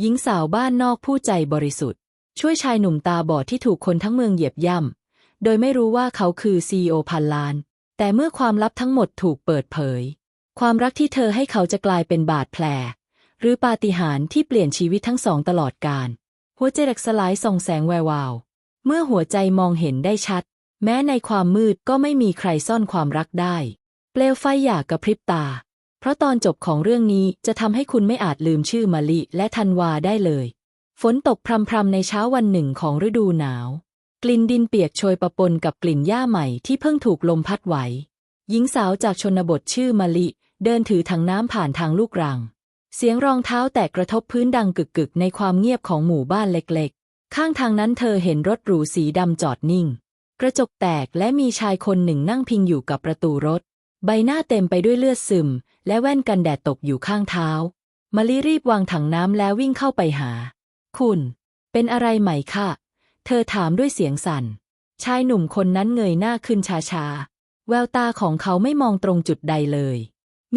หญิงสาวบ้านนอกผู้ใจบริสุทธิ์ ช่วยชายหนุ่มตาบอดที่ถูกคนทั้งเมืองเหยียบย่ำ โดยไม่รู้ว่าเขาคือซีอพันล้าน แต่เมื่อความลับทั้งหมดถูกเปิดเผย ความรักที่เธอให้เขาจะกลายเป็นบาดแผล หรือปาฏิหาริย์ที่เปลี่ยนชีวิตทั้งสองตลอดกาลหัวใจหลกสลายส่องแสงแวววาว เมื่อหัวใจมองเห็นได้ชัด แม้ในความมืดก็ไม่มีใครซ่อนความรักได้ เปลวไฟอยากกระพริบตา เพราะตอนจบของเรื่องนี้จะทำให้คุณไม่อาจลืมชื่อมะลิและธันวาได้เลย ฝนตกพรำๆในเช้าวันหนึ่งของฤดูหนาว กลิ่นดินเปียกโชยประปนกับกลิ่นหญ้าใหม่ที่เพิ่งถูกลมพัดไหว หญิงสาวจากชนบทชื่อมะลิเดินถือถังน้ำผ่านทางลูกรัง เสียงรองเท้าแตกกระทบพื้นดังกึกๆ ในความเงียบของหมู่บ้านเล็กๆ ข้างทางนั้นเธอเห็นรถหรูสีดำจอดนิ่ง กระจกแตกและมีชายคนหนึ่งนั่งพิงอยู่กับประตูรถ ใบหน้าเต็มไปด้วยเลือดซึม และแว่นกันแดดตกอยู่ข้างเท้ามะลิรีบวางถังน้ำแล้ววิ่งเข้าไปหา คุณ เป็นอะไรไหมคะ เธอถามด้วยเสียงสั่น ชายหนุ่มคนนั้นเงยหน้าขึ้นช้าๆ แววตาของเขาไม่มองตรงจุดใดเลย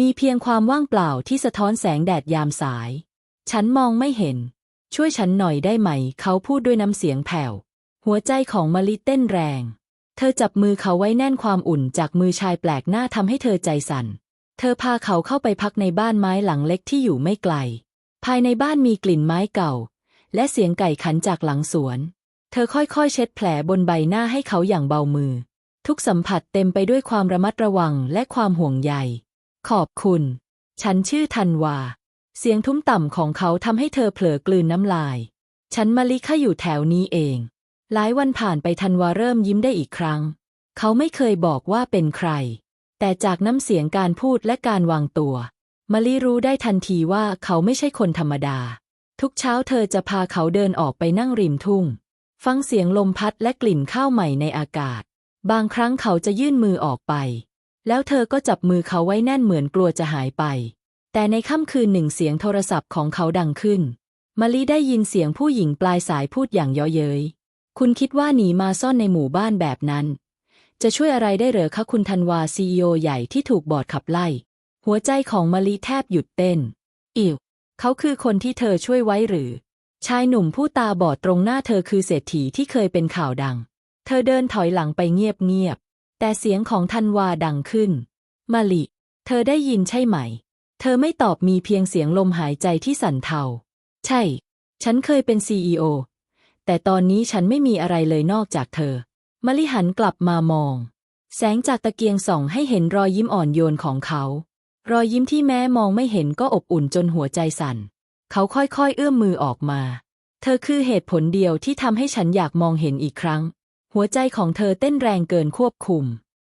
มีเพียงความว่างเปล่าที่สะท้อนแสงแดดยามสาย ฉันมองไม่เห็น ช่วยฉันหน่อยได้ไหม เขาพูดด้วยน้ำเสียงแผ่ว หัวใจของมะลิเต้นแรง เธอจับมือเขาไว้แน่นความอุ่นจากมือชายแปลกหน้าทำให้เธอใจสั่น เธอพาเขาเข้าไปพักในบ้านไม้หลังเล็กที่อยู่ไม่ไกล ภายในบ้านมีกลิ่นไม้เก่า และเสียงไก่ขันจากหลังสวน เธอค่อยๆ เช็ดแผลบนใบหน้าให้เขาอย่างเบามือ ทุกสัมผัสเต็มไปด้วยความระมัดระวังและความห่วงใย ขอบคุณ ฉันชื่อธันวา เสียงทุ้มต่ำของเขาทำให้เธอเผลอกลืนน้ำลาย ฉันมาลิค่ะอยู่แถวนี้เอง หลายวันผ่านไปธันวาเริ่มยิ้มได้อีกครั้ง เขาไม่เคยบอกว่าเป็นใคร แต่จากน้ำเสียงการพูดและการวางตัวมาลิรู้ได้ทันทีว่าเขาไม่ใช่คนธรรมดา ทุกเช้าเธอจะพาเขาเดินออกไปนั่งริมทุ่ง ฟังเสียงลมพัดและกลิ่นข้าวใหม่ในอากาศ บางครั้งเขาจะยื่นมือออกไป แล้วเธอก็จับมือเขาไว้แน่นเหมือนกลัวจะหายไป แต่ในค่ำคืนหนึ่งเสียงโทรศัพท์ของเขาดังขึ้นมะลิได้ยินเสียงผู้หญิงปลายสายพูดอย่างเย่อเย้ย คุณคิดว่าหนีมาซ่อนในหมู่บ้านแบบนั้น จะช่วยอะไรได้เหรอคะคุณธันวาซีอโอใหญ่ที่ถูกบอดขับไล่ หัวใจของมะลิแทบหยุดเต้น อิวเขาคือคนที่เธอช่วยไว้หรือ ชายหนุ่มผู้ตาบอดตรงหน้าเธอคือเศรษฐีที่เคยเป็นข่าวดัง เธอเดินถอยหลังไปเงียบๆแต่เสียงของธันวาดังขึ้นมะลิ เธอได้ยินใช่ไหม เธอไม่ตอบมีเพียงเสียงลมหายใจที่สั่นเทา ใช่ ฉันเคยเป็นซีอโอแต่ตอนนี้ฉันไม่มีอะไรเลยนอกจากเธอ มลิหันกลับมามอง แสงจากตะเกียงส่องให้เห็นรอยยิ้มอ่อนโยนของเขา รอยยิ้มที่แม้มองไม่เห็นก็อบอุ่นจนหัวใจสั่น เขาค่อยๆ เอื้อมมือออกมา เธอคือเหตุผลเดียวที่ทำให้ฉันอยากมองเห็นอีกครั้ง หัวใจของเธอเต้นแรงเกินควบคุม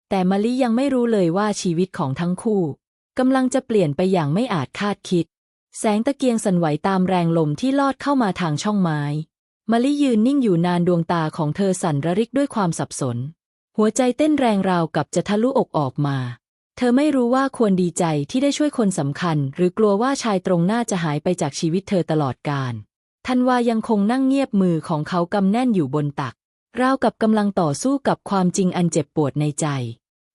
แต่มะลิยังไม่รู้เลยว่าชีวิตของทั้งคู่กำลังจะเปลี่ยนไปอย่างไม่อาจคาดคิด แสงตะเกียงสั่นไหวตามแรงลมที่ลอดเข้ามาทางช่องไม้ มะลิยืนนิ่งอยู่นานดวงตาของเธอสั่นระริกด้วยความสับสน หัวใจเต้นแรงราวกับจะทะลุอกออกมา เธอไม่รู้ว่าควรดีใจที่ได้ช่วยคนสำคัญ หรือกลัวว่าชายตรงหน้าจะหายไปจากชีวิตเธอตลอดกาลทันวายังคงนั่งเงียบมือของเขากำแน่นอยู่บนตัก ราวกับกำลังต่อสู้กับความจริงอันเจ็บปวดในใจ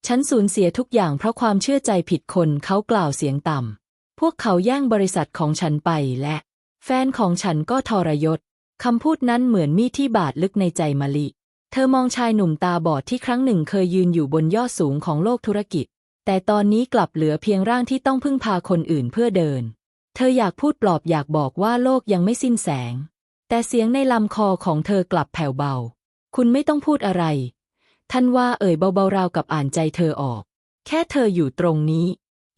ฉันสูญเสียทุกอย่างเพราะความเชื่อใจผิดคนเขากล่าวเสียงต่ำพวกเขาแย่งบริษัทของฉันไปและ แฟนของฉันก็ทรยศ คำพูดนั้นเหมือนมีดที่บาดลึกในใจมะลิ เธอมองชายหนุ่มตาบอดที่ครั้งหนึ่งเคยยืนอยู่บนยอดสูงของโลกธุรกิจ แต่ตอนนี้กลับเหลือเพียงร่างที่ต้องพึ่งพาคนอื่นเพื่อเดิน เธออยากพูดปลอบอยากบอกว่าโลกยังไม่สิ้นแสง แต่เสียงในลำคอของเธอกลับแผ่วเบา คุณไม่ต้องพูดอะไร ท่านว่าเอ่ยเบาๆราวกับอ่านใจเธอออก แค่เธออยู่ตรงนี้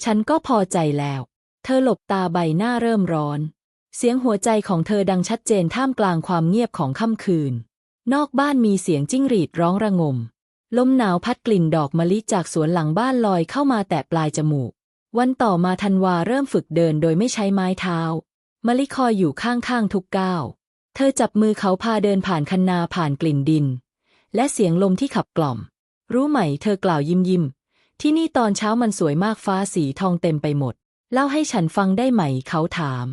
ฉันก็พอใจแล้ว เธอหลบตาใบหน้าเริ่มร้อน เสียงหัวใจของเธอดังชัดเจนท่ามกลางความเงียบของค่ำคืน นอกบ้านมีเสียงจิ้งหรีดร้องระงม ลมหนาวพัดกลิ่นดอกมะลิจากสวนหลังบ้านลอยเข้ามาแตะปลายจมูก วันต่อมาธันวาเริ่มฝึกเดินโดยไม่ใช้ไม้เท้ามะลิคอยอยู่ข้างๆทุกก้าว เธอจับมือเขาพาเดินผ่านคันนาผ่านกลิ่นดิน และเสียงลมที่ขับกล่อม รู้ไหมเธอกล่าวยิ้มยิ้มที่นี่ตอนเช้ามันสวยมากฟ้าสีทองเต็มไปหมด เล่าให้ฉันฟังได้ไหมเขาถาม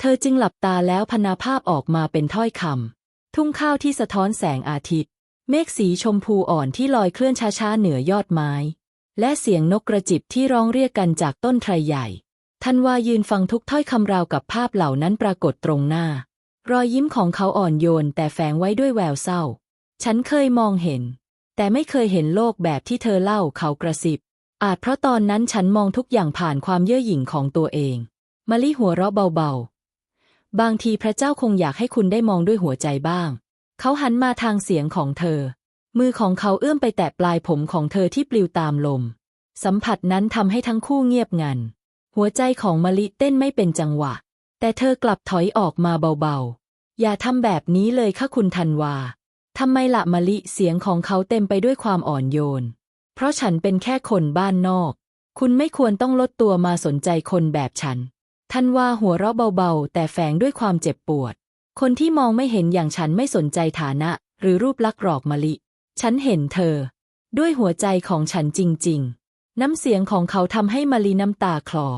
เธอจึงหลับตาแล้วพนาภาพออกมาเป็นถ้อยคำทุ่งข้าวที่สะท้อนแสงอาทิตย์ เมฆสีชมพูอ่อนที่ลอยเคลื่อนช้าๆเหนือยอดไม้ และเสียงนกกระจิบที่ร้องเรียกกันจากต้นไทรใหญ่ทันวายืนฟังทุกถ้อยคำราวกับภาพเหล่านั้นปรากฏตรงหน้า รอยยิ้มของเขาอ่อนโยนแต่แฝงไว้ด้วยแววเศร้า ฉันเคยมองเห็น แต่ไม่เคยเห็นโลกแบบที่เธอเล่าเขากระซิบ อาจเพราะตอนนั้นฉันมองทุกอย่างผ่านความเย่อหยิ่งของตัวเองมะลิหัวเราะเบาๆ บางทีพระเจ้าคงอยากให้คุณได้มองด้วยหัวใจบ้าง เขาหันมาทางเสียงของเธอ มือของเขาเอื้อมไปแตะปลายผมของเธอที่ปลิวตามลม สัมผัสนั้นทำให้ทั้งคู่เงียบงัน หัวใจของมะลิเต้นไม่เป็นจังหวะ แต่เธอกลับถอยออกมาเบาๆ อย่าทำแบบนี้เลยค่ะคุณธันวาทำไมละมะลิเสียงของเขาเต็มไปด้วยความอ่อนโยน เพราะฉันเป็นแค่คนบ้านนอก คุณไม่ควรต้องลดตัวมาสนใจคนแบบฉัน ธันว่าหัวเราะเบาๆ แต่แฝงด้วยความเจ็บปวด คนที่มองไม่เห็นอย่างฉันไม่สนใจฐานะ หรือรูปลักษณ์หรอกมะลิ ฉันเห็นเธอ ด้วยหัวใจของฉันจริง ๆ น้ำเสียงของเขาทำให้มะลิน้ำตาคลอ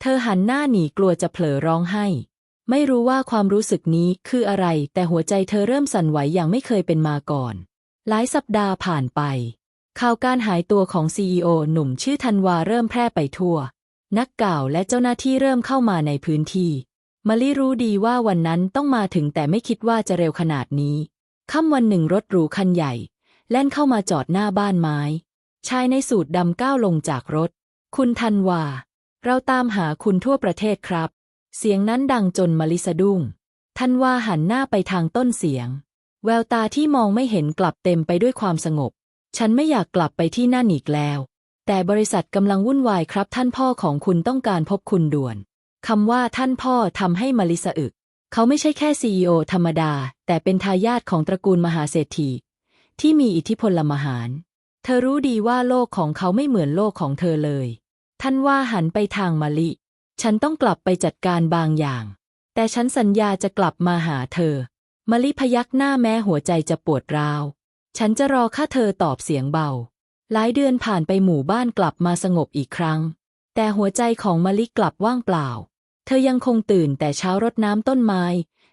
เธอหันหน้าหนีกลัวจะเผลอร้องไห้ ไม่รู้ว่าความรู้สึกนี้คืออะไร แต่หัวใจเธอเริ่มสั่นไหวอย่างไม่เคยเป็นมาก่อน หลายสัปดาห์ผ่านไปข่าวการหายตัวของซีอหนุ่มชื่อธันวาเริ่มแพร่ไปทั่ว นักก่าวและเจ้าหน้าที่เริ่มเข้ามาในพื้นที่มะลิรู้ดีว่าวันนั้นต้องมาถึงแต่ไม่คิดว่าจะเร็วขนาดนี้ค่ำวันหนึ่งรถหรูคันใหญ่ แล่นเข้ามาจอดหน้าบ้านไม้ ชายในสูทดำก้าวลงจากรถ คุณธันวา เราตามหาคุณทั่วประเทศครับ เสียงนั้นดังจนมะลิสะดุ้งธันวาหันหน้าไปทางต้นเสียง แววตาที่มองไม่เห็นกลับเต็มไปด้วยความสงบ ฉันไม่อยากกลับไปที่นั่นอีกแล้ว แต่บริษัทกำลังวุ่นวายครับท่านพ่อของคุณต้องการพบคุณด่วนคำว่าท่านพ่อทำให้มะลิสะอึก เขาไม่ใช่แค่ซีอธรรมดา แต่เป็นทายาทของตระกูลมหาเศรษฐี ที่มีอิทธิพลละมหาร เธอรู้ดีว่าโลกของเขาไม่เหมือนโลกของเธอเลย ท่านว่าหันไปทางมะลิ ฉันต้องกลับไปจัดการบางอย่าง แต่ฉันสัญญาจะกลับมาหาเธอมะลิพยักหน้าแม้หัวใจจะปวดร้าว ฉันจะรอค่าเธอตอบเสียงเบา หลายเดือนผ่านไปหมู่บ้านกลับมาสงบอีกครั้ง แต่หัวใจของมะลิกลับว่างเปล่า เธอยังคงตื่นแต่เช้ารดน้ำต้นไม้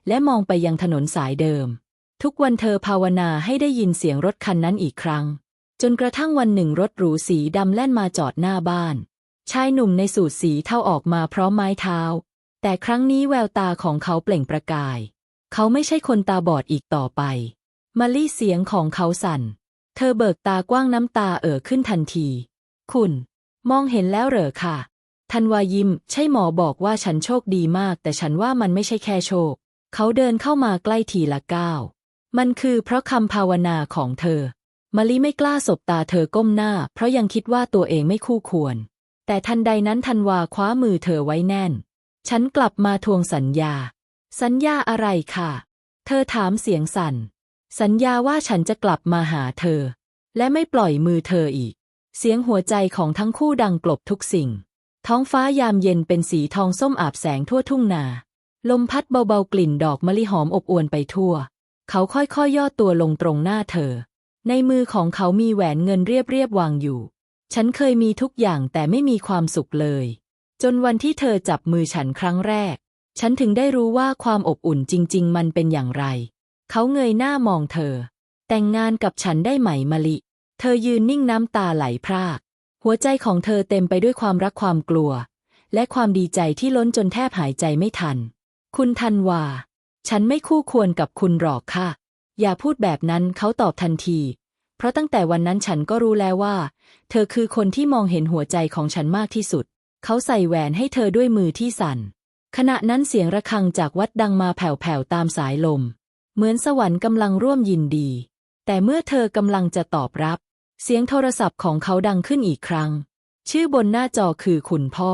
และมองไปยังถนนสายเดิม ทุกวันเธอภาวนาให้ได้ยินเสียงรถคันนั้นอีกครั้ง จนกระทั่งวันหนึ่งรถหรูสีดำแล่นมาจอดหน้าบ้าน ชายหนุ่มในสูทสีเท่าออกมาพร้อมไม้เท้า แต่ครั้งนี้แววตาของเขาเปล่งประกาย เขาไม่ใช่คนตาบอดอีกต่อไปมะลี่เสียงของเขาสั่น เธอเบิกตากว้างน้ำตาเอ่อขึ้นทันที คุณ มองเห็นแล้วเหรอค่ะธันวายิมใช่หมอบอกว่าฉันโชคดีมาก แต่ฉันว่ามันไม่ใช่แค่โชค เขาเดินเข้ามาใกล้ทีละก้าว มันคือเพราะคำภาวนาของเธอมะลิไม่กล้าสบตาเธอก้มหน้า เพราะยังคิดว่าตัวเองไม่คู่ควร แต่ทันใดนั้นธันวาคว้ามือเธอไว้แน่น ฉันกลับมาทวงสัญญา สัญญาอะไรค่ะ เธอถามเสียงสั่น สัญญาว่าฉันจะกลับมาหาเธอ และไม่ปล่อยมือเธออีก เสียงหัวใจของทั้งคู่ดังกลบทุกสิ่ง ท้องฟ้ายามเย็นเป็นสีทองส้มอาบแสงทั่วทุ่งนา ลมพัดเบาๆกลิ่นดอกมะลิหอมอบอวลไปทั่ว เขาค่อยๆยย่อตัวลงตรงหน้าเธอ ในมือของเขามีแหวนเงินเรียบๆวางอยู่ ฉันเคยมีทุกอย่างแต่ไม่มีความสุขเลย จนวันที่เธอจับมือฉันครั้งแรก ฉันถึงได้รู้ว่าความอบอุ่นจริง ๆ มันเป็นอย่างไร เขาเงยหน้ามองเธอ แต่งงานกับฉันได้ไหมมะลิ เธอยืนนิ่งน้ำตาไหลพราก หัวใจของเธอเต็มไปด้วยความรักความกลัว และความดีใจที่ล้นจนแทบหายใจไม่ทัน คุณทันวา ฉันไม่คู่ควรกับคุณหรอกค่ะ อย่าพูดแบบนั้นเขาตอบทันที เพราะตั้งแต่วันนั้นฉันก็รู้แล้วว่า เธอคือคนที่มองเห็นหัวใจของฉันมากที่สุด เขาใส่แหวนให้เธอด้วยมือที่สั่นขณะนั้นเสียงระฆังจากวัดดังมาแผ่วๆตามสายลม เหมือนสวรรค์กำลังร่วมยินดี แต่เมื่อเธอกำลังจะตอบรับ เสียงโทรศัพท์ของเขาดังขึ้นอีกครั้ง ชื่อบนหน้าจอคือคุณพ่อ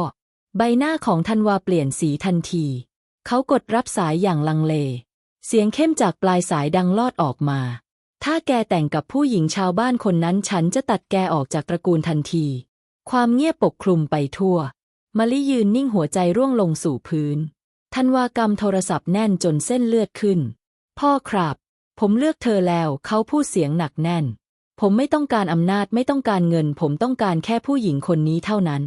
ใบหน้าของธันวาเปลี่ยนสีทันที เขากดรับสายอย่างลังเล เสียงเข้มจากปลายสายดังลอดออกมา ถ้าแกแต่งกับผู้หญิงชาวบ้านคนนั้นฉันจะตัดแกออกจากตระกูลทันที ความเงียบปกคลุมไปทั่วมะลิยืนนิ่งหัวใจร่วงลงสู่พื้นธันวากำโทรศัพท์แน่นจนเส้นเลือดขึ้น พ่อครับ ผมเลือกเธอแล้วเขาพูดเสียงหนักแน่น ผมไม่ต้องการอำนาจไม่ต้องการเงิน ผมต้องการแค่ผู้หญิงคนนี้เท่านั้น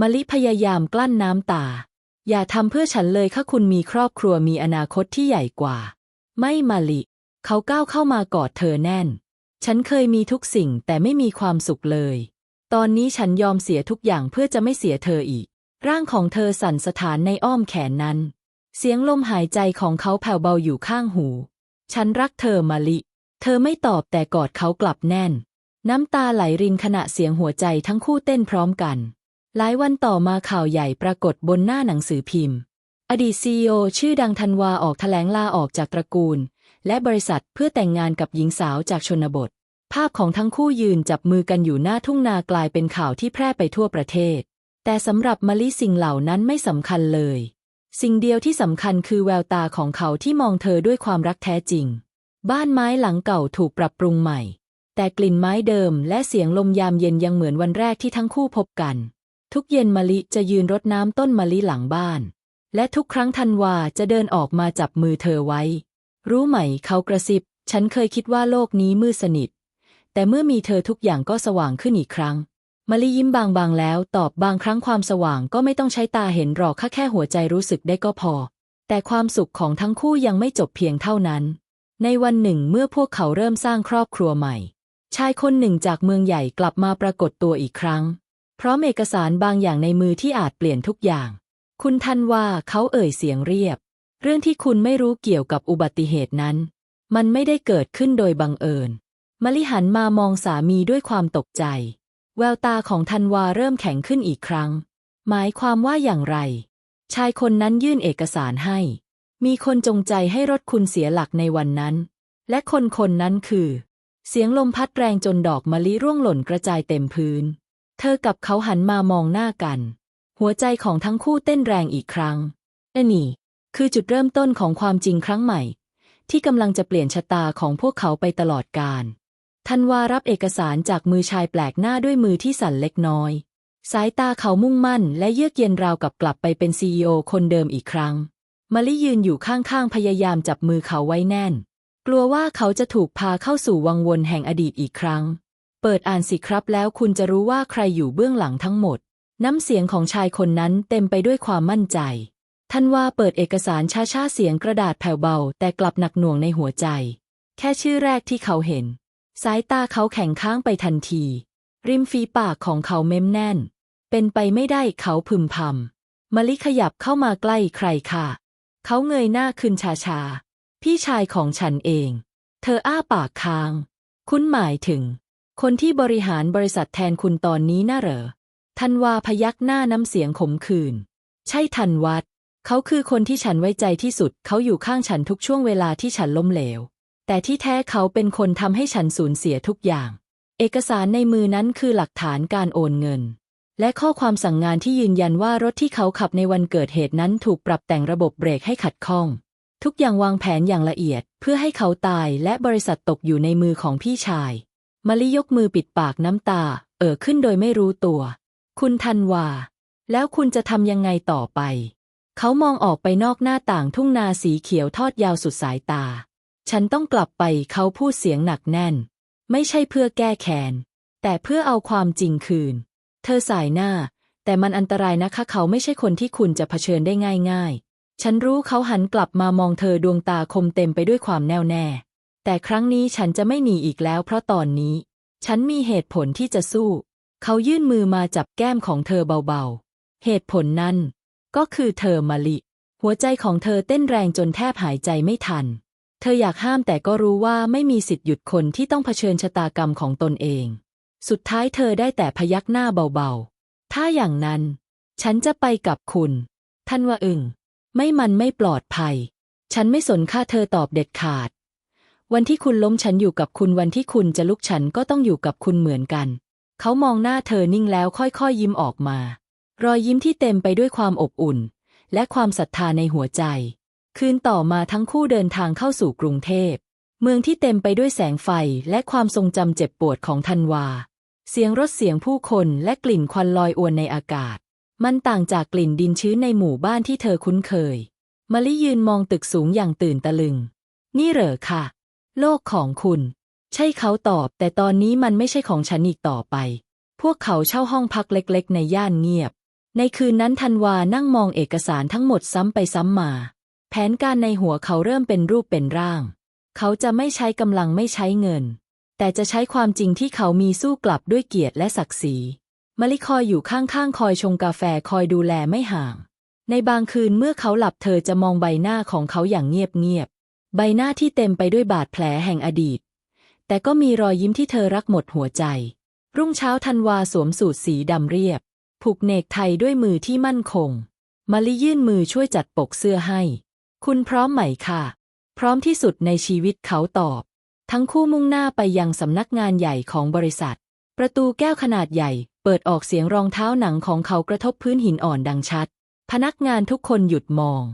มะลิพยายามกลั้นน้ำตา อย่าทำเพื่อฉันเลยค่ะคุณมีครอบครัวมีอนาคตที่ใหญ่กว่า ไม่มะลิ เขาก้าวเข้ามากอดเธอแน่น ฉันเคยมีทุกสิ่งแต่ไม่มีความสุขเลย ตอนนี้ฉันยอมเสียทุกอย่างเพื่อจะไม่เสียเธออีก ร่างของเธอสั่นสะท้านในอ้อมแขนนั้น เสียงลมหายใจของเขาแผ่วเบาอยู่ข้างหู ฉันรักเธอมาลิ เธอไม่ตอบแต่กอดเขากลับแน่น น้ำตาไหลรินขณะเสียงหัวใจทั้งคู่เต้นพร้อมกัน หลายวันต่อมาข่าวใหญ่ปรากฏบนหน้าหนังสือพิมพ์ อดีตซีอชื่อดังธันวาออกแถลงลาออกจากตระกูล และบริษัทเพื่อแต่งงานกับหญิงสาวจากชนบท ภาพของทั้งคู่ยืนจับมือกันอยู่หน้าทุ่งนากลายเป็นข่าวที่แพร่ไปทั่วประเทศ แต่สำหรับมะลิสิ่งเหล่านั้นไม่สำคัญเลย สิ่งเดียวที่สำคัญคือแววตาของเขาที่มองเธอด้วยความรักแท้จริง บ้านไม้หลังเก่าถูกปรับปรุงใหม่ แต่กลิ่นไม้เดิมและเสียงลมยามเย็นยังเหมือนวันแรกที่ทั้งคู่พบกัน ทุกเย็นมะลิจะยืนรดน้ำต้นมะลิหลังบ้าน และทุกครั้งธันวาจะเดินออกมาจับมือเธอไว้ รู้ไหมเขากระซิบ ฉันเคยคิดว่าโลกนี้มืดสนิท แต่เมื่อมีเธอทุกอย่างก็สว่างขึ้นอีกครั้ง มะลิยิ้มบางๆแล้ว ตอบบางครั้งความสว่างก็ไม่ต้องใช้ตาเห็นหรอกแค่แค่หัวใจรู้สึกได้ก็พอ แต่ความสุขของทั้งคู่ยังไม่จบเพียงเท่านั้น ในวันหนึ่งเมื่อพวกเขาเริ่มสร้างครอบครัวใหม่ ชายคนหนึ่งจากเมืองใหญ่กลับมาปรากฏตัวอีกครั้งพร้อมเอกสารบางอย่างในมือที่อาจเปลี่ยนทุกอย่าง คุณทันว่าเขาเอ่ยเสียงเรียบ เรื่องที่คุณไม่รู้เกี่ยวกับอุบัติเหตุนั้น มันไม่ได้เกิดขึ้นโดยบังเอิญมะลิหันมามองสามีด้วยความตกใจ แววตาของธันวาเริ่มแข็งขึ้นอีกครั้ง หมายความว่าอย่างไร ชายคนนั้นยื่นเอกสารให้ มีคนจงใจให้รถคุณเสียหลักในวันนั้น และคนคนนั้นคือ เสียงลมพัดแรงจนดอกมะลิร่วงหล่นกระจายเต็มพื้น เธอกับเขาหันมามองหน้ากัน หัวใจของทั้งคู่เต้นแรงอีกครั้งและนี่ คือจุดเริ่มต้นของความจริงครั้งใหม่ ที่กำลังจะเปลี่ยนชะตาของพวกเขาไปตลอดกาล ธันวารับเอกสารจากมือชายแปลกหน้าด้วยมือที่สั่นเล็กน้อย สายตาเขามุ่งมั่นและเยือกเย็นราวกับกลับไปเป็นซีอคนเดิมอีกครั้งมะลิยืนอยู่ข้างๆ พยายามจับมือเขาไว้แน่น กลัวว่าเขาจะถูกพาเข้าสู่วังวนแห่งอดีตอีกครั้ง เปิดอ่านสิครับแล้วคุณจะรู้ว่าใครอยู่เบื้องหลังทั้งหมด น้ำเสียงของชายคนนั้นเต็มไปด้วยความมั่นใจท่านว่าเปิดเอกสารช้าๆเสียงกระดาษแผ่วเบา แต่กลับหนักหน่วงในหัวใจ แค่ชื่อแรกที่เขาเห็น สายตาเขาแข็งค้างไปทันที ริมฝีปากของเขาเม้มแน่น เป็นไปไม่ได้เขาพึมพำมลิขยับเข้ามาใกล้ใครค่ะ เขาเงยหน้าขึ้นชาๆพี่ชายของฉันเอง เธออ้าปากค้าง คุณหมายถึง คนที่บริหารบริษัทแทนคุณตอนนี้น่าเหรอทันวาพยักหน้าน้ำเสียงขมขื่นใช่ทันวัด เขาคือคนที่ฉันไว้ใจที่สุด เขาอยู่ข้างฉันทุกช่วงเวลาที่ฉันล้มเหลว แต่ที่แท้เขาเป็นคนทำให้ฉันสูญเสียทุกอย่าง เอกสารในมือนั้นคือหลักฐานการโอนเงิน และข้อความสั่งงานที่ยืนยันว่ารถที่เขาขับในวันเกิดเหตุนั้นถูกปรับแต่งระบบเบรกให้ขัดข้อง ทุกอย่างวางแผนอย่างละเอียด เพื่อให้เขาตายและบริษัทตกอยู่ในมือของพี่ชายมะลิยกมือปิดปากน้ำตา เอ่อขึ้นโดยไม่รู้ตัว คุณทันวา แล้วคุณจะทำยังไงต่อไป เขามองออกไปนอกหน้าต่างทุ่งนาสีเขียวทอดยาวสุดสายตา ฉันต้องกลับไปเขาพูดเสียงหนักแน่น ไม่ใช่เพื่อแก้แค้นแต่เพื่อเอาความจริงคืน เธอสายหน้า แต่มันอันตรายนะคะเขาไม่ใช่คนที่คุณจะเผชิญได้ง่าย ๆ ฉันรู้เขาหันกลับมามองเธอดวงตาคมเต็มไปด้วยความแน่วแน่ แต่ครั้งนี้ฉันจะไม่หนีอีกแล้ว เพราะตอนนี้ ฉันมีเหตุผลที่จะสู้ เขายื่นมือมาจับแก้มของเธอเบาๆ เหตุผลนั้น ก็คือเธอมาลิ หัวใจของเธอเต้นแรงจนแทบหายใจไม่ทัน เธออยากห้ามแต่ก็รู้ว่าไม่มีสิทธิ์หยุดคนที่ต้องเผชิญชะตากรรมของตนเอง สุดท้ายเธอได้แต่พยักหน้าเบาๆ ถ้าอย่างนั้น ฉันจะไปกับคุณ ท่านว่าอึงไม่มันไม่ปลอดภัย ฉันไม่สนค่าเธอตอบเด็ดขาด วันที่คุณล้มฉันอยู่กับคุณวันที่คุณจะลุกฉันก็ต้องอยู่กับคุณเหมือนกัน เขามองหน้าเธอนิ่งแล้วค่อยๆยิ้มออกมา รอยยิ้มที่เต็มไปด้วยความอบอุ่น และความศรัทธาในหัวใจ คืนต่อมาทั้งคู่เดินทางเข้าสู่กรุงเทพ เมืองที่เต็มไปด้วยแสงไฟและความทรงจำเจ็บปวดของธันวา เสียงรถเสียงผู้คนและกลิ่นควันลอยอวนในอากาศ มันต่างจากกลิ่นดินชื้นในหมู่บ้านที่เธอคุ้นเคยมะลิยืนมองตึกสูงอย่างตื่นตะลึง นี่เหรอค่ะ โลกของคุณ ใช่เขาตอบ แต่ตอนนี้มันไม่ใช่ของฉันอีกต่อไป พวกเขาเช่าห้องพักเล็กๆ ในย่านเงียบ ในคืนนั้นธันวานั่งมองเอกสารทั้งหมดซ้ำไปซ้ำมา ผนการในหัวเขาเริ่มเป็นรูปเป็นร่าง เขาจะไม่ใช้กำลังไม่ใช้เงิน แต่จะใช้ความจริงที่เขามีสู้กลับด้วยเกียรติและศักดิ์ศรีมะลิคอยอยู่ข้างๆ คอยชงกาแฟคอยดูแลไม่ห่าง ในบางคืนเมื่อเขาหลับเธอจะมองใบหน้าของเขาอย่างเงียบๆ ใบหน้าที่เต็มไปด้วยบาดแผลแห่งอดีต แต่ก็มีรอยยิ้มที่เธอรักหมดหัวใจ รุ่งเช้าธันวาสวมสูทสีดำเรียบ ผูกเนกไทด้วยมือที่มั่นคงมะลิยื่นมือช่วยจัดปกเสื้อให้ คุณพร้อมไหมค่ะ พร้อมที่สุดในชีวิตเขาตอบ ทั้งคู่มุ่งหน้าไปยังสำนักงานใหญ่ของบริษัท ประตูแก้วขนาดใหญ่ เปิดออกเสียงรองเท้าหนังของเขากระทบพื้นหินอ่อนดังชัด พนักงานทุกคนหยุดมอง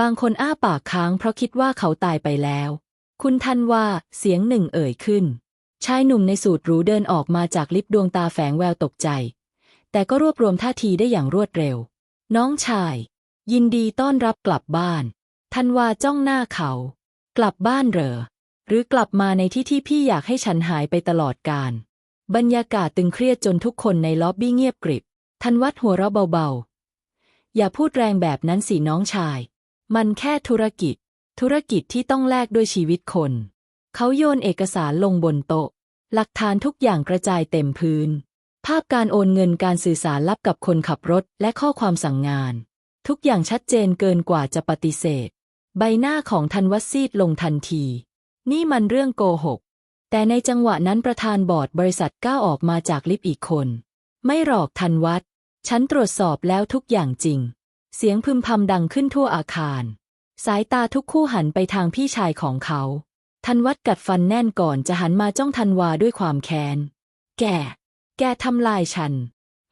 บางคนอ้าปากค้างเพราะคิดว่าเขาตายไปแล้ว คุณทันว่าเสียงหนึ่งเอ่ยขึ้น ชายหนุ่มในสูทหรูเดินออกมาจากลิฟต์ดวงตาแฝงแววตกใจ แต่ก็รวบรวมท่าทีได้อย่างรวดเร็ว น้องชาย ยินดีต้อนรับกลับบ้าน ทันวาจ้องหน้าเขา กลับบ้านเหรอ หรือกลับมาในที่ที่พี่อยากให้ฉันหายไปตลอดกาลบรรยากาศตึงเครียดจนทุกคนในล็อบบี้เงียบกริบทันวัดหัวเราะเบาๆ อย่าพูดแรงแบบนั้นสิน้องชาย มันแค่ธุรกิจ ธุรกิจที่ต้องแลกด้วยชีวิตคน เขาโยนเอกสารลงบนโต๊ะ หลักฐานทุกอย่างกระจายเต็มพื้น ภาพการโอนเงินการสื่อสารลับกับคนขับรถและข้อความสั่งงาน ทุกอย่างชัดเจนเกินกว่าจะปฏิเสธ ใบหน้าของทันวัดซีดลงทันที นี่มันเรื่องโกหก แต่ในจังหวะนั้นประธานบอร์ดบริษัทก้าวออกมาจากลิฟต์อีกคน ไม่หรอกทันวัดฉันตรวจสอบแล้วทุกอย่างจริง เสียงพึมพำดังขึ้นทั่วอาคาร สายตาทุกคู่หันไปทางพี่ชายของเขา ทันวัดกัดฟันแน่นก่อนจะหันมาจ้องทันวาด้วยความแค้น แก แกทำลายฉัน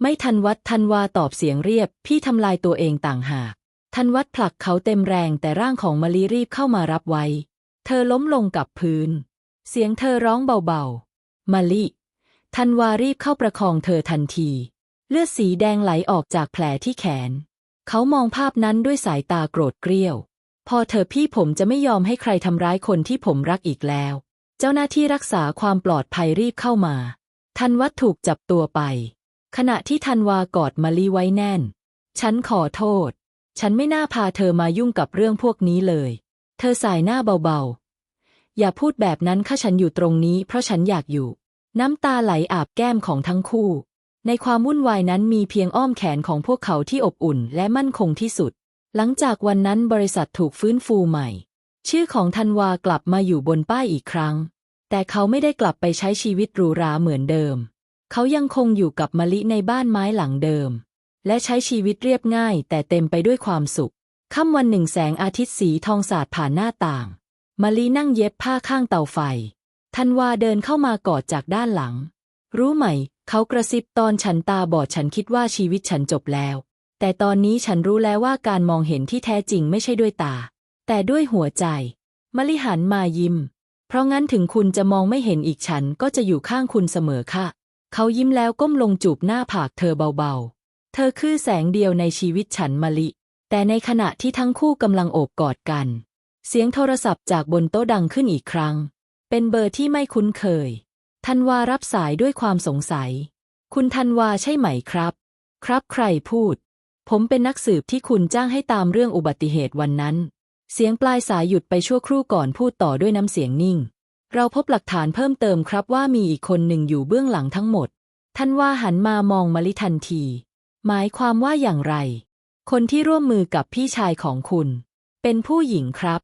ไม่ทันวัดทันวาตอบเสียงเรียบ พี่ทำลายตัวเองต่างหาก ทันวัดผลักเขาเต็มแรงแต่ร่างของมะลิรีบเข้ามารับไว้ เธอล้มลงกับพื้น เสียงเธอร้องเบาๆมะลิทันวารีบเข้าประคองเธอทันที เลือดสีแดงไหลออกจากแผลที่แขน เขามองภาพนั้นด้วยสายตาโกรธเกรี้ยว พอเธอพี่ผมจะไม่ยอมให้ใครทำร้ายคนที่ผมรักอีกแล้ว เจ้าหน้าที่รักษาความปลอดภัยรีบเข้ามา ทันวัดถูกจับตัวไป ขณะที่ทันวากอดมะลิไว้แน่น ฉันขอโทษ ฉันไม่น่าพาเธอมายุ่งกับเรื่องพวกนี้เลย เธอสายหน้าเบาๆ อย่าพูดแบบนั้นข้าฉันอยู่ตรงนี้เพราะฉันอยากอยู่ น้ำตาไหลอาบแก้มของทั้งคู่ ในความวุ่นวายนั้นมีเพียงอ้อมแขนของพวกเขาที่อบอุ่นและมั่นคงที่สุด หลังจากวันนั้นบริษัทถูกฟื้นฟูใหม่ ชื่อของธันวากลับมาอยู่บนป้ายอีกครั้ง แต่เขาไม่ได้กลับไปใช้ชีวิตหรูหราเหมือนเดิม เขายังคงอยู่กับมะลิในบ้านไม้หลังเดิม และใช้ชีวิตเรียบง่าย แต่เต็มไปด้วยความสุข ค่ำวันหนึ่งแสงอาทิตย์สีทองสาดผ่านหน้าต่างมะลินั่งเย็บผ้าข้างเตาไฟธันวาเดินเข้ามากอดจากด้านหลัง รู้ไหม เขากระซิบตอนฉันตาบอดฉันคิดว่าชีวิตฉันจบแล้ว แต่ตอนนี้ฉันรู้แล้วว่าการมองเห็นที่แท้จริงไม่ใช่ด้วยตา แต่ด้วยหัวใจมะลิหันมายิ้ม เพราะงั้นถึงคุณจะมองไม่เห็นอีกฉันก็จะอยู่ข้างคุณเสมอค่ะ เขายิ้มแล้วก้มลงจูบหน้าผากเธอเบาๆ เธอคือแสงเดียวในชีวิตฉันมะลิ แต่ในขณะที่ทั้งคู่กำลังโอบกอดกัน เสียงโทรศัพท์จากบนโต๊ะดังขึ้นอีกครั้ง เป็นเบอร์ที่ไม่คุ้นเคยธันวารับสายด้วยความสงสัย คุณธันวาใช่ไหมครับ ครับใครพูด ผมเป็นนักสืบที่คุณจ้างให้ตามเรื่องอุบัติเหตุวันนั้น เสียงปลายสายหยุดไปชั่วครู่ก่อนพูดต่อด้วยน้ำเสียงนิ่ง เราพบหลักฐานเพิ่มเติมครับว่ามีอีกคนหนึ่งอยู่เบื้องหลังทั้งหมดท่านว่าหันมามองมะลิทันที หมายความว่าอย่างไร คนที่ร่วมมือกับพี่ชายของคุณ เป็นผู้หญิงครับ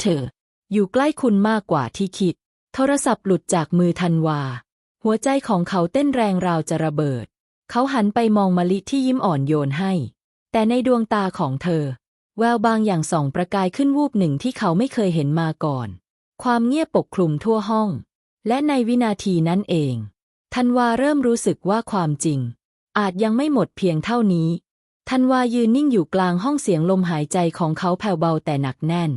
เธอ อยู่ใกล้คุณมากกว่าที่คิด โทรศัพท์หลุดจากมือทันวา หัวใจของเขาเต้นแรงราวจะระเบิด เขาหันไปมองมะลิที่ยิ้มอ่อนโยนให้ แต่ในดวงตาของเธอ แววบางอย่างส่องประกายขึ้นวูบหนึ่งที่เขาไม่เคยเห็นมาก่อน ความเงียบปกคลุมทั่วห้อง และในวินาทีนั้นเองธันวาเริ่มรู้สึกว่าความจริง อาจยังไม่หมดเพียงเท่านี้ธันวายืนนิ่งอยู่กลางห้องเสียงลมหายใจของเขาแผ่วเบาแต่หนักแน่น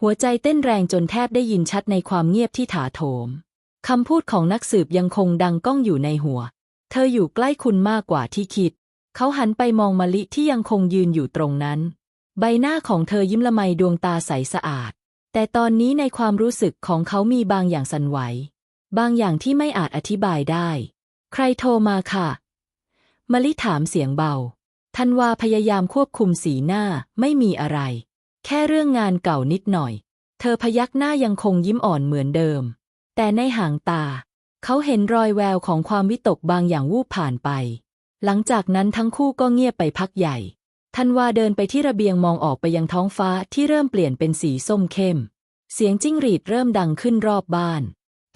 หัวใจเต้นแรงจนแทบได้ยินชัดในความเงียบที่ถาโถมคำพูดของนักสืบยังคงดังก้องอยู่ในหัว เธออยู่ใกล้คุณมากกว่าที่คิด เขาหันไปมองมะลิที่ยังคงยืนอยู่ตรงนั้น ใบหน้าของเธอยิ้มละไมดวงตาใสสะอาด แต่ตอนนี้ในความรู้สึกของเขามีบางอย่างสั่นไหว บางอย่างที่ไม่อาจอธิบายได้ ใครโทรมาค่ะ มลิถามเสียงเบาธันวาพยายามควบคุมสีหน้าไม่มีอะไร แค่เรื่องงานเก่านิดหน่อย เธอพยักหน้ายังคงยิ้มอ่อนเหมือนเดิม แต่ในหางตา เขาเห็นรอยแววของความวิตกบางอย่างวูบผ่านไป หลังจากนั้นทั้งคู่ก็เงียบไปพักใหญ่ธันวาเดินไปที่ระเบียงมองออกไปยังท้องฟ้าที่เริ่มเปลี่ยนเป็นสีส้มเข้ม เสียงจิ้งหรีดเริ่มดังขึ้นรอบบ้าน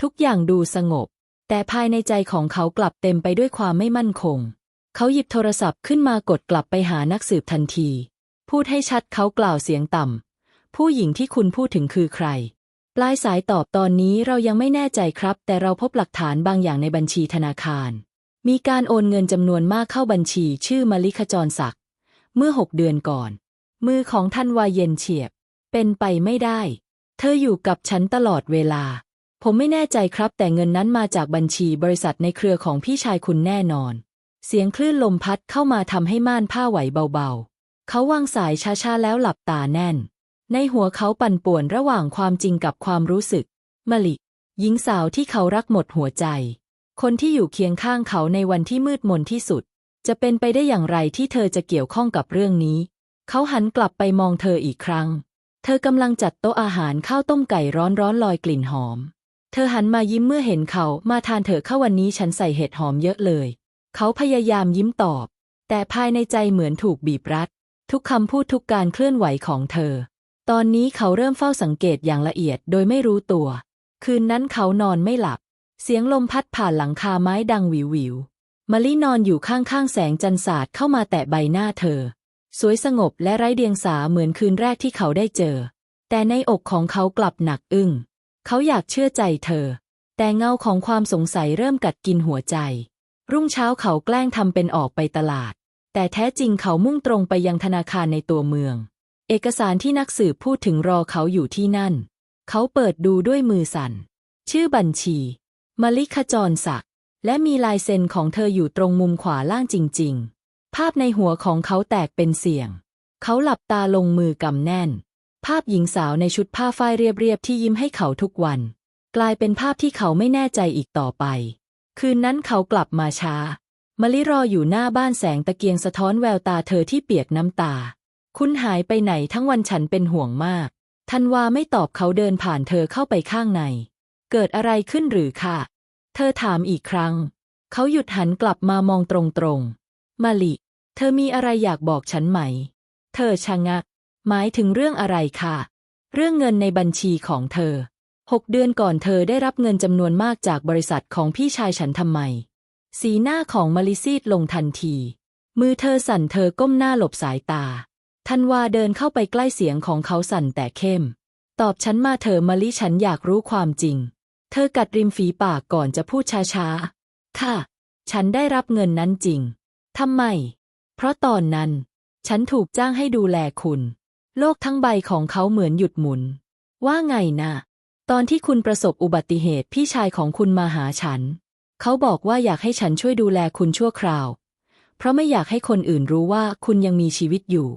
ทุกอย่างดูสงบ แต่ภายในใจของเขากลับเต็มไปด้วยความไม่มั่นคง เขาหยิบโทรศัพท์ขึ้นมากดกลับไปหานักสืบทันที พูดให้ชัดเขากล่าวเสียงต่ำ ผู้หญิงที่คุณพูดถึงคือใคร ปลายสายตอบตอนนี้เรายังไม่แน่ใจครับ แต่เราพบหลักฐานบางอย่างในบัญชีธนาคาร มีการโอนเงินจำนวนมากเข้าบัญชีชื่อมลิขจรศักดิ์เมื่อหกเดือนก่อน มือของท่านวายเย็นเฉียบ เป็นไปไม่ได้ เธออยู่กับฉันตลอดเวลา ผมไม่แน่ใจครับ แต่เงินนั้นมาจากบัญชีบริษัทในเครือของพี่ชายคุณแน่นอน เสียงคลื่นลมพัดเข้ามาทำให้ม่านผ้าไหวเบาๆ เขาวางสายช้าๆ แล้วหลับตาแน่น ในหัวเขาปั่นป่วนระหว่างความจริงกับความรู้สึกมะลิ หญิงสาวที่เขารักหมดหัวใจ คนที่อยู่เคียงข้างเขาในวันที่มืดมนที่สุด จะเป็นไปได้อย่างไรที่เธอจะเกี่ยวข้องกับเรื่องนี้ เขาหันกลับไปมองเธออีกครั้ง เธอกำลังจัดโต๊ะอาหารข้าวต้มไก่ร้อนๆลอยกลิ่นหอม เธอหันมายิ้มเมื่อเห็นเขา มาทานเถอะข้าวันนี้ฉันใส่เห็ดหอมเยอะเลย เขาพยายามยิ้มตอบ แต่ภายในใจเหมือนถูกบีบรัด ทุกคำพูดทุกการเคลื่อนไหวของเธอ ตอนนี้เขาเริ่มเฝ้าสังเกตอย่างละเอียดโดยไม่รู้ตัว คืนนั้นเขานอนไม่หลับ เสียงลมพัดผ่านหลังคาไม้ดังวิววิวมะลินอนอยู่ข้างๆแสงจันทร์สาดเข้ามาแตะใบหน้าเธอ สวยสงบและไร้เดียงสาเหมือนคืนแรกที่เขาได้เจอ แต่ในอกของเขากลับหนักอึ้ง เขาอยากเชื่อใจเธอ แต่เงาของความสงสัยเริ่มกัดกินหัวใจ รุ่งเช้าเขาแกล้งทำเป็นออกไปตลาด แต่แท้จริงเขามุ่งตรงไปยังธนาคารในตัวเมือง เอกสารที่นักสืบพูดถึงรอเขาอยู่ที่นั่น เขาเปิดดูด้วยมือสั่น ชื่อบัญชีมลิขจรศักดิ์และมีลายเซ็นของเธออยู่ตรงมุมขวาล่างจริง ๆ ภาพในหัวของเขาแตกเป็นเสียง เขาหลับตาลงมือกำแน่น ภาพหญิงสาวในชุดผ้าฝ้ายเรียบๆที่ยิ้มให้เขาทุกวัน กลายเป็นภาพที่เขาไม่แน่ใจอีกต่อไป คืนนั้นเขากลับมาช้ามะลิรออยู่หน้าบ้านแสงตะเกียงสะท้อนแววตาเธอที่เปียกน้ำตา คุณหายไปไหนทั้งวันฉันเป็นห่วงมาก ทันวาไม่ตอบเขาเดินผ่านเธอเข้าไปข้างใน เกิดอะไรขึ้นหรือคะเธอถามอีกครั้ง เขาหยุดหันกลับมามองตรงๆ มาลิ เธอมีอะไรอยากบอกฉันไหม เธอชะงัก หมายถึงเรื่องอะไรคะเรื่องเงินในบัญชีของเธอ หกเดือนก่อนเธอได้รับเงินจำนวนมากจากบริษัทของพี่ชายฉันทำไม สีหน้าของมาริซีดลงทันที มือเธอสั่นเธอก้มหน้าหลบสายตาทันวาเดินเข้าไปใกล้เสียงของเขาสั่นแต่เข้ม ตอบฉันมาเธอมาลิฉันอยากรู้ความจริง เธอกัดริมฝีปากก่อนจะพูดช้าๆ ค่ะ ฉันได้รับเงินนั้นจริง ทำไม เพราะตอนนั้น ฉันถูกจ้างให้ดูแลคุณ โลกทั้งใบของเขาเหมือนหยุดหมุน ว่าไงนะ ตอนที่คุณประสบอุบัติเหตุพี่ชายของคุณมาหาฉัน เขาบอกว่าอยากให้ฉันช่วยดูแลคุณชั่วคราว เพราะไม่อยากให้คนอื่นรู้ว่าคุณยังมีชีวิตอยู่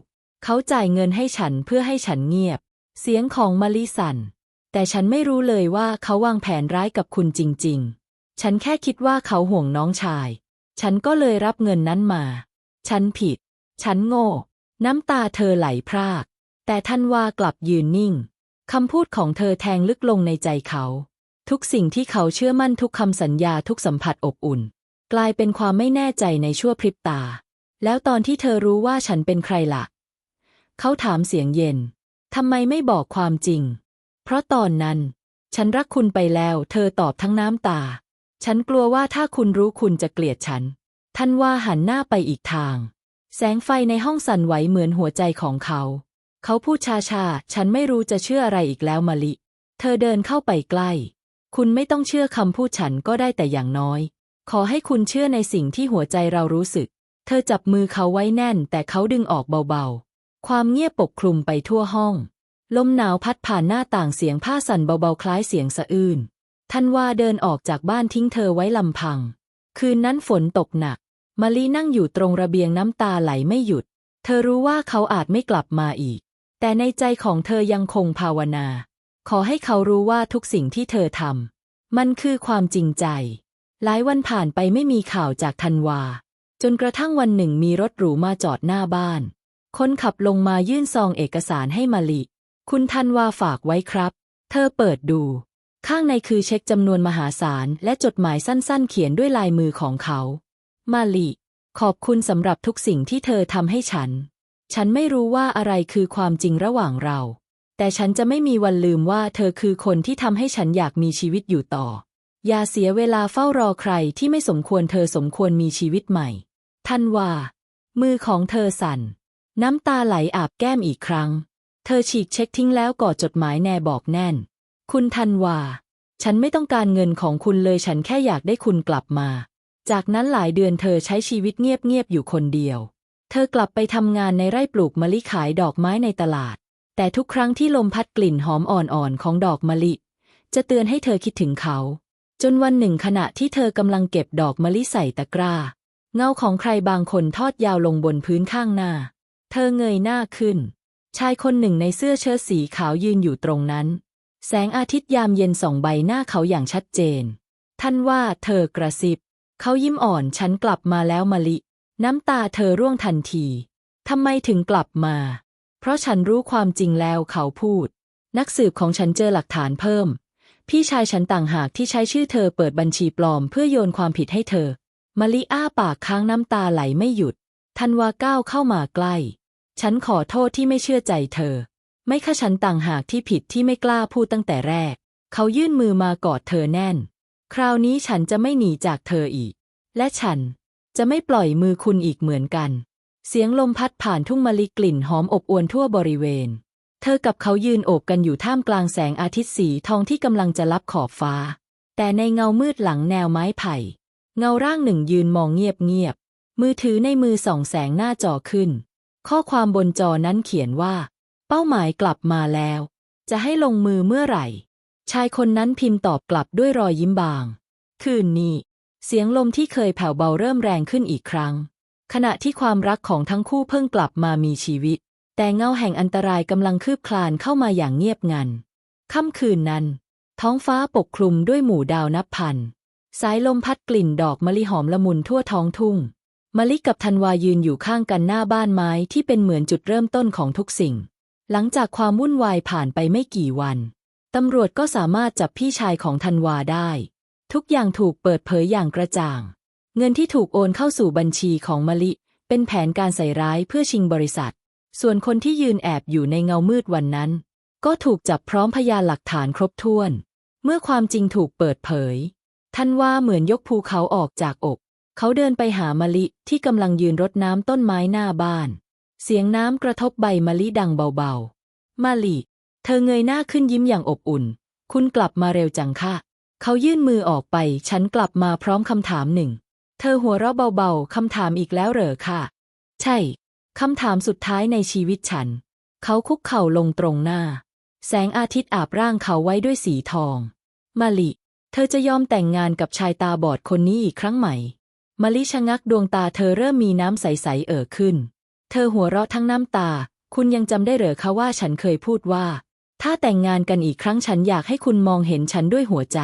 เขาจ่ายเงินให้ฉันเพื่อให้ฉันเงียบ เสียงของมาลิสัน แต่ฉันไม่รู้เลยว่าเขาวางแผนร้ายกับคุณจริง ๆ ฉันแค่คิดว่าเขาห่วงน้องชาย ฉันก็เลยรับเงินนั้นมา ฉันผิด ฉันโง่ น้ำตาเธอไหลพราก แต่ท่านว่ากลับยืนนิ่ง คำพูดของเธอแทงลึกลงในใจเขา ทุกสิ่งที่เขาเชื่อมั่นทุกคำสัญญาทุกสัมผัสอบอุ่น กลายเป็นความไม่แน่ใจในชั่วพริบตา แล้วตอนที่เธอรู้ว่าฉันเป็นใครละ่ะ เขาถามเสียงเย็นทำไมไม่บอกความจริง เพราะตอนนั้น ฉันรักคุณไปแล้ว เธอตอบทั้งน้ำตา ฉันกลัวว่าถ้าคุณรู้คุณจะเกลียดฉัน ท่านว่าหันหน้าไปอีกทาง แสงไฟในห้องสั่นไหวเหมือนหัวใจของเขา เขาพูดชาชาฉันไม่รู้จะเชื่ออะไรอีกแล้วมะลิ เธอเดินเข้าไปใกล้ คุณไม่ต้องเชื่อคำพูดฉันก็ได้แต่อย่างน้อย ขอให้คุณเชื่อในสิ่งที่หัวใจเรารู้สึก เธอจับมือเขาไว้แน่น แต่เขาดึงออกเบาๆ ความเงียบปกคลุมไปทั่วห้อง ลมหนาวพัดผ่านหน้าต่างเสียงผ้าสั่นเบาๆ คล้ายเสียงสะอื้นท่านว่าเดินออกจากบ้านทิ้งเธอไว้ลำพัง คืนนั้นฝนตกหนักมะลินั่งอยู่ตรงระเบียงน้ำตาไหลไม่หยุด เธอรู้ว่าเขาอาจไม่กลับมาอีก แต่ในใจของเธอยังคงภาวนา ขอให้เขารู้ว่าทุกสิ่งที่เธอทำมันคือความจริงใจ หลายวันผ่านไปไม่มีข่าวจากธันวา จนกระทั่งวันหนึ่งมีรถหรูมาจอดหน้าบ้าน คนขับลงมายื่นซองเอกสารให้มะลิ คุณธันวาฝากไว้ครับ เธอเปิดดู ข้างในคือเช็คจำนวนมหาศาลและจดหมายสั้นๆ เขียนด้วยลายมือของเขา มาลิ ขอบคุณสำหรับทุกสิ่งที่เธอทำให้ฉัน ฉันไม่รู้ว่าอะไรคือความจริงระหว่างเรา แต่ฉันจะไม่มีวันลืมว่าเธอคือคนที่ทำให้ฉันอยากมีชีวิตอยู่ต่อ อย่าเสียเวลาเฝ้ารอใครที่ไม่สมควรเธอสมควรมีชีวิตใหม่ ท่านว่า มือของเธอสั่น น้ำตาไหลอาบแก้มอีกครั้ง เธอฉีกเช็คทิ้งแล้วกอดจดหมายแนบอกแน่น คุณทันว่า ฉันไม่ต้องการเงินของคุณเลยฉันแค่อยากได้คุณกลับมา จากนั้นหลายเดือนเธอใช้ชีวิตเงียบๆอยู่คนเดียว ธอกลับไปทำงานในไร่ปลูกมะลิขายดอกไม้ในตลาด แต่ทุกครั้งที่ลมพัดกลิ่นหอมอ่อนๆของดอกมะลิ จะเตือนให้เธอคิดถึงเขา จนวันหนึ่งขณะที่เธอกำลังเก็บดอกมะลิใส่ตะกร้า เงาของใครบางคนทอดยาวลงบนพื้นข้างหน้า เธอเงยหน้าขึ้น ชายคนหนึ่งในเสื้อเชิ้ตสีขาวยืนอยู่ตรงนั้น แสงอาทิตย์ยามเย็นส่องใบหน้าเขาอย่างชัดเจน ท่านว่าเธอกระซิบ เขายิ้มอ่อนฉันกลับมาแล้วมะลิ น้ำตาเธอร่วงทันที ทำไมถึงกลับมา เพราะฉันรู้ความจริงแล้วเขาพูด นักสืบของฉันเจอหลักฐานเพิ่ม พี่ชายฉันต่างหากที่ใช้ชื่อเธอเปิดบัญชีปลอมเพื่อโยนความผิดให้เธอมะลิอ้าปากค้างน้ำตาไหลไม่หยุด ทันวาก้าวเข้ามาใกล้ ฉันขอโทษที่ไม่เชื่อใจเธอ ไม่ค่ะฉันต่างหากที่ผิดที่ไม่กล้าพูดตั้งแต่แรก เขายื่นมือมากอดเธอแน่น คราวนี้ฉันจะไม่หนีจากเธออีก และฉัน จะไม่ปล่อยมือคุณอีกเหมือนกัน เสียงลมพัดผ่านทุ่งมะลิกลิ่นหอมอบอวนทั่วบริเวณ เธอกับเขายืนโอบกันอยู่ท่ามกลางแสงอาทิตย์สีทองที่กำลังจะลับขอบฟ้า แต่ในเงามืดหลังแนวไม้ไผ่ เงาร่างหนึ่งยืนมองเงียบๆ มือถือในมือส่องแสงหน้าจอขึ้น ข้อความบนจอนั้นเขียนว่า เป้าหมายกลับมาแล้ว จะให้ลงมือเมื่อไหร่ ชายคนนั้นพิมพ์ตอบกลับด้วยรอยยิ้มบาง คืนนี้ เสียงลมที่เคยแผ่วเบาเริ่มแรงขึ้นอีกครั้ง ขณะที่ความรักของทั้งคู่เพิ่งกลับมามีชีวิต แต่เงาแห่งอันตรายกำลังคืบคลานเข้ามาอย่างเงียบงันค่ำคืนนั้น ท้องฟ้าปกคลุมด้วยหมู่ดาวนับพัน สายลมพัดกลิ่นดอกมะลิหอมละมุนทั่วท้องทุ่งมะลิกับธันวายืนอยู่ข้างกันหน้าบ้านไม้ที่เป็นเหมือนจุดเริ่มต้นของทุกสิ่ง หลังจากความวุ่นวายผ่านไปไม่กี่วัน ตำรวจก็สามารถจับพี่ชายของธันวาได้ ทุกอย่างถูกเปิดเผยอย่างกระจ่าง เงินที่ถูกโอนเข้าสู่บัญชีของมะลิ เป็นแผนการใส่ร้ายเพื่อชิงบริษัท ส่วนคนที่ยืนแอบอยู่ในเงามืดวันนั้น ก็ถูกจับพร้อมพยานหลักฐานครบถ้วน เมื่อความจริงถูกเปิดเผย ท่านว่าเหมือนยกภูเขาออกจากอก เขาเดินไปหามะลิที่กำลังยืนรดน้ำต้นไม้หน้าบ้าน เสียงน้ำกระทบใบมะลิดังเบาๆมะลิ เธอเงยหน้าขึ้นยิ้มอย่างอบอุ่น คุณกลับมาเร็วจังค่ะ เขายื่นมือออกไป ฉันกลับมาพร้อมคำถามหนึ่ง เธอหัวเราะเบาๆ คำถามอีกแล้วเหรอค่ะ ใช่ คำถามสุดท้ายในชีวิตฉัน เขาคุกเข่าลงตรงหน้า แสงอาทิตย์อาบร่างเขาไว้ด้วยสีทองมะลิ เธอจะยอมแต่งงานกับชายตาบอดคนนี้อีกครั้งไหมมะลิชะงักดวงตาเธอเริ่มมีน้ำใสๆเอ่อขึ้น เธอหัวเราะทั้งน้ำตา คุณยังจำได้เหรอคะว่าฉันเคยพูดว่า ถ้าแต่งงานกันอีกครั้งฉันอยากให้คุณมองเห็นฉันด้วยหัวใจ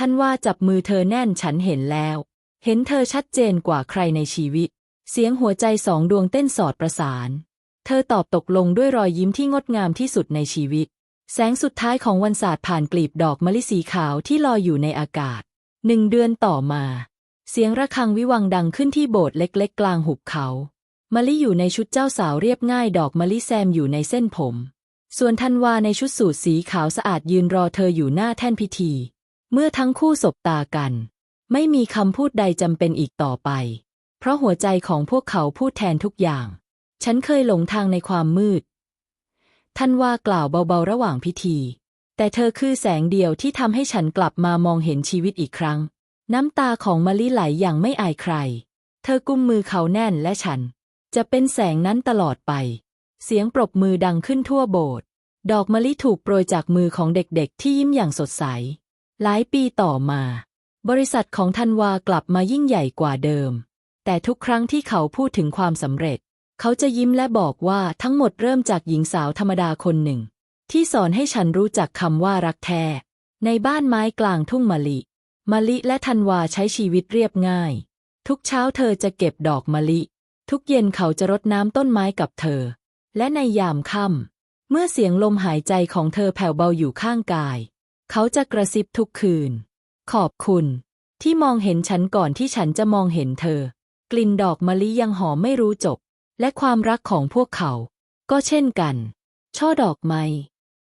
ท่านว่าจับมือเธอแน่นฉันเห็นแล้ว เห็นเธอชัดเจนกว่าใครในชีวิต เสียงหัวใจสองดวงเต้นสอดประสาน เธอตอบตกลงด้วยรอยยิ้มที่งดงามที่สุดในชีวิต แสงสุดท้ายของวันศาสตร์ผ่านกลีบดอกมะลิสีขาวที่ลอยอยู่ในอากาศ หนึ่งเดือนต่อมา เสียงระฆังวิวังดังขึ้นที่โบสถ์เล็กๆ กลางหุบเขามะลิอยู่ในชุดเจ้าสาวเรียบง่ายดอกมะลิแซมอยู่ในเส้นผม ส่วนธันวาในชุดสูทสีขาวสะอาดยืนรอเธออยู่หน้าแท่นพิธี เมื่อทั้งคู่สบตากัน ไม่มีคำพูดใดจำเป็นอีกต่อไป เพราะหัวใจของพวกเขาพูดแทนทุกอย่าง ฉันเคยหลงทางในความมืด ท่านว่ากล่าวเบาๆระหว่างพิธี แต่เธอคือแสงเดียวที่ทำให้ฉันกลับมามองเห็นชีวิตอีกครั้ง น้ำตาของมะลิไหลอย่างไม่อายใคร เธอกุมมือเขาแน่นและฉัน จะเป็นแสงนั้นตลอดไป เสียงปรบมือดังขึ้นทั่วโบสถ์ดอกมะลิถูกโปรยจากมือของเด็กๆ ที่ยิ้มอย่างสดใส หลายปีต่อมา บริษัทของธันวากลับมายิ่งใหญ่กว่าเดิม แต่ทุกครั้งที่เขาพูดถึงความสำเร็จ เขาจะยิ้มและบอกว่าทั้งหมดเริ่มจากหญิงสาวธรรมดาคนหนึ่ง ที่สอนให้ฉันรู้จักคำว่ารักแท้ ในบ้านไม้กลางทุ่งมะลิมะลิและธันวาใช้ชีวิตเรียบง่าย ทุกเช้าเธอจะเก็บดอกมะลิ ทุกเย็นเขาจะรดน้ำต้นไม้กับเธอ และในยามค่ำเมื่อเสียงลมหายใจของเธอแผ่วเบาอยู่ข้างกาย เขาจะกระซิบทุกคืน ขอบคุณ ที่มองเห็นฉันก่อนที่ฉันจะมองเห็นเธอ กลิ่นดอกมะลิยังหอมไม่รู้จบ และความรักของพวกเขา ก็เช่นกัน ช่อดอกไม้